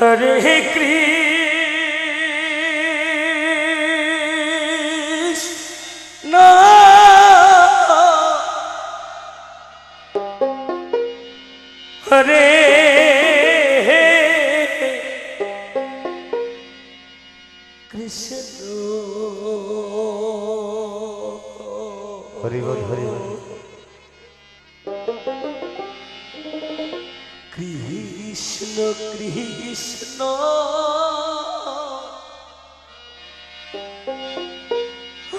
হরে কৃষ্ণ। হরে কৃষ্ণ। হরি বল হরি বল। কৃষ্ণ। কৃষ্ণ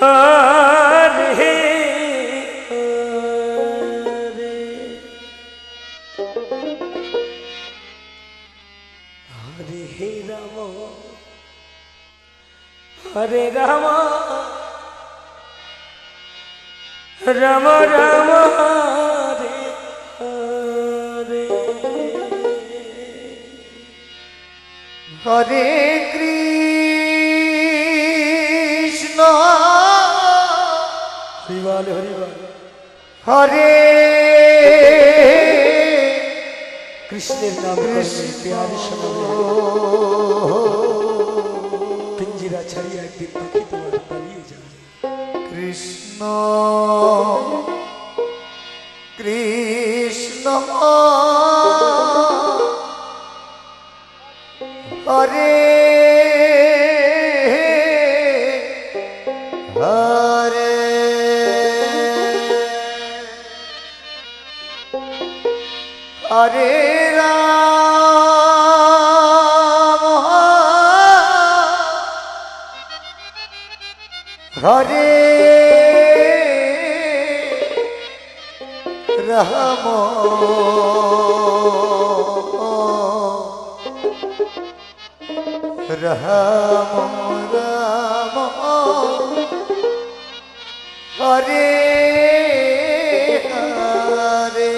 হরে হরে। হরে হে রাম। হরে রাম। রাম রাম। হরে হরে। হরে কৃষ্ণ। হরিবাল হরিবাল। হরে কৃষ্ণের নাম প্যার শোনাবে পিঞ্জিরা ছাড়িয়ে একদিন পাখি তোমার পালিয়ে যাবে কৃষ্ণ কৃষ্ণ। হরে হরে হরে রাম হরে রাম। রাম রাম হরে হরে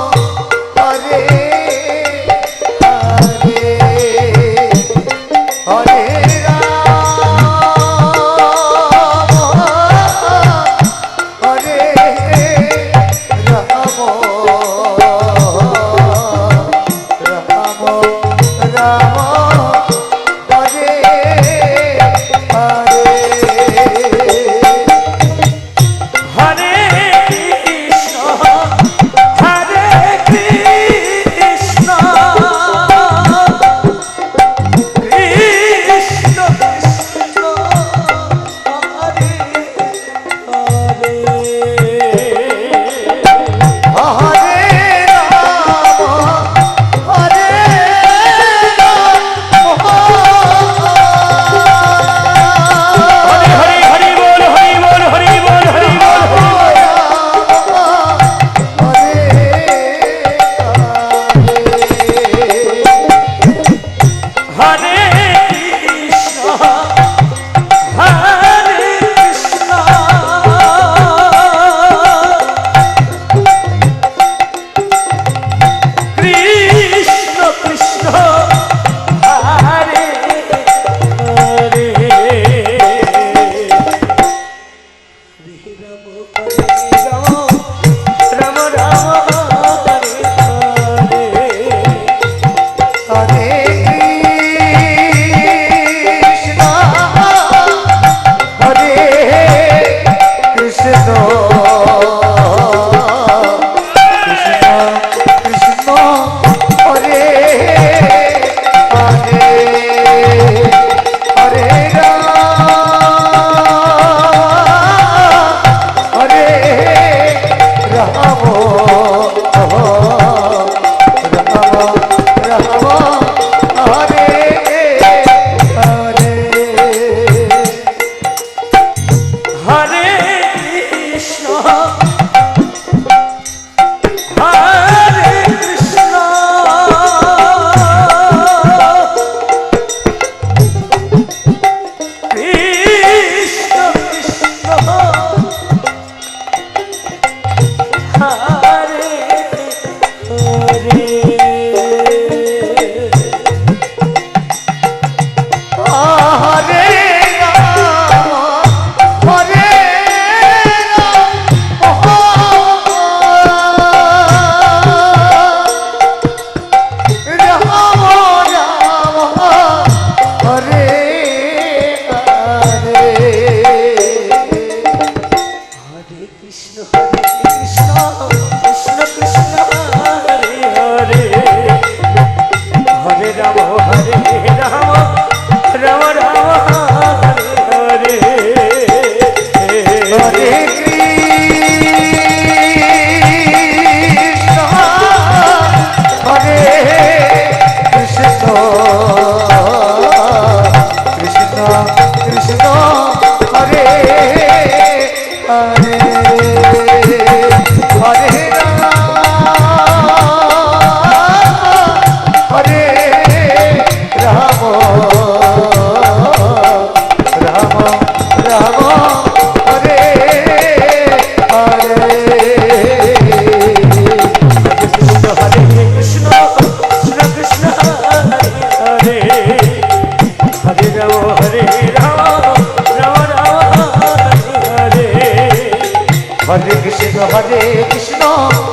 কৃষ্ণ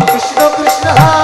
কৃষ্ণ কৃষ্ণ